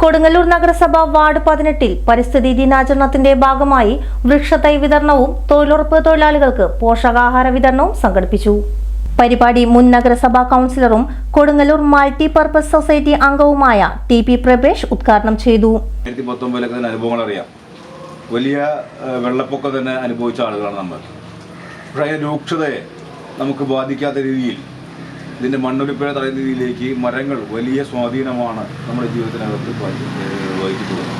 കൊടുങ്ങല്ലൂർ നഗരസഭ വാർഡ് പതിനെട്ടിൽ പരിസ്ഥിതി ദിനാചരണത്തിന്റെ ഭാഗമായി വൃക്ഷത്തൈ വിതരണവും തൊഴിലുറപ്പ് തൊഴിലാളികൾക്ക് പോഷകാഹാര വിതരണവും സംഘടിപ്പിച്ചു. പരിപാടി മുൻ നഗരസഭാ കൗൺസിലറും കൊടുങ്ങല്ലൂർ മൾട്ടി പർപ്പസ് സൊസൈറ്റി അംഗവുമായ ടി പി പ്രഭേഷ് ഉദ്ഘാടനം ചെയ്തു. അനുഭവങ്ങൾ അറിയാം വലിയ വെള്ളപ്പൊക്കം തന്നെ അനുഭവിച്ച ആളുകളാണ് നമ്മൾ. രൂക്ഷതയെ നമുക്ക് ബാധിക്കാത്ത രീതിയിൽ ഇതിന്റെ മണ്ണൊലിപ്പിഴ തടയുന്ന രീതിയിലേക്ക് മരങ്ങൾ വലിയ സ്വാധീനമാണ് നമ്മുടെ ജീവിതത്തിനകത്ത് വഹിച്ചിട്ടുള്ളത്.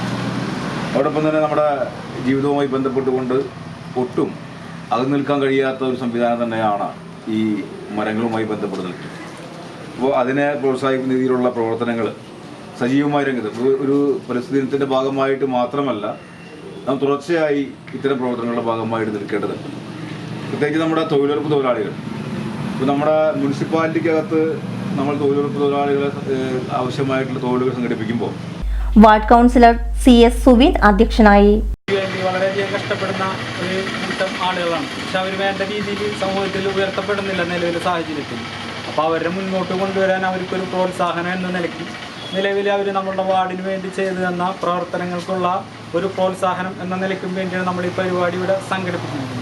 അതോടൊപ്പം തന്നെ നമ്മുടെ ജീവിതവുമായി ബന്ധപ്പെട്ടുകൊണ്ട് ഒട്ടും അകന്നു നിൽക്കാൻ കഴിയാത്ത ഒരു സംവിധാനം തന്നെയാണ് ഈ മരങ്ങളുമായി ബന്ധപ്പെട്ട് നിൽക്കുന്നത് അപ്പോൾ അതിനെ പ്രോത്സാഹിപ്പിക്കുന്ന രീതിയിലുള്ള പ്രവർത്തനങ്ങൾ സജീവമായ രംഗത്ത് ഒരു പരിസ്ഥിതി ദിനത്തിന്റെ ഭാഗമായിട്ട് മാത്രമല്ല നാം തുടർച്ചയായി ഇത്തരം പ്രവർത്തനങ്ങളുടെ ഭാഗമായിട്ട് നിൽക്കേണ്ടതുണ്ട്. പ്രത്യേകിച്ച് നമ്മുടെ തൊഴിലുറപ്പ് തൊഴിലാളികൾ. ഇപ്പോൾ നമ്മുടെ മുനിസിപ്പാലിറ്റിക്കകത്ത് നമ്മൾ തൊഴിലുറപ്പ് തൊഴിലാളികളെ ആവശ്യമായിട്ടുള്ള തൊഴിലുകൾ സംഘടിപ്പിക്കുമ്പോൾ ward councillor C S Suvin അധ്യക്ഷനായി. വേണ്ടി വളരെയധികം കഷ്ടപ്പെടുന്ന ഒരു കൂട്ടം ആളുകളാണ്. പക്ഷെ അവർ വേണ്ട രീതിയിൽ സമൂഹത്തിൽ ഉയർത്തപ്പെടുന്നില്ല നിലവിലെ സാഹചര്യത്തിൽ. അപ്പോൾ അവരെ മുന്നോട്ട് കൊണ്ടുവരാൻ അവർക്കൊരു പ്രോത്സാഹനം എന്ന നിലയ്ക്ക് നിലവിൽ അവർ നമ്മളുടെ വാർഡിന് വേണ്ടി ചെയ്തു തന്ന പ്രവർത്തനങ്ങൾക്കുള്ള ഒരു പ്രോത്സാഹനം എന്ന നിലയ്ക്കും വേണ്ടിയാണ് നമ്മൾ ഈ പരിപാടി ഇവിടെ സംഘടിപ്പിക്കുന്നത്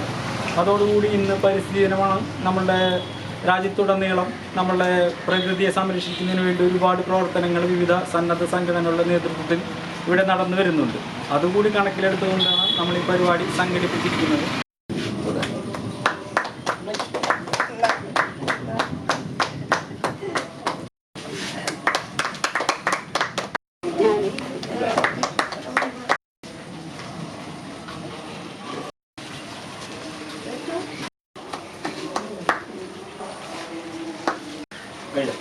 അതോടുകൂടി ഇന്ന് പരിസ്ഥിതി ദിനമാണ് നമ്മളുടെ രാജ്യത്തുടനീളം നമ്മളുടെ പ്രകൃതിയെ സംരക്ഷിക്കുന്നതിന് വേണ്ടി ഒരുപാട് പ്രവർത്തനങ്ങൾ വിവിധ സന്നദ്ധ സംഘടനകളുടെ നേതൃത്വത്തിൽ ഇവിടെ നടന്നു വരുന്നുണ്ട്. അതുകൂടി കണക്കിലെടുത്തുകൊണ്ടാണ് നമ്മൾ ഈ പരിപാടി സംഘടിപ്പിച്ചിരിക്കുന്നത്. ಒಳ್ಳೆ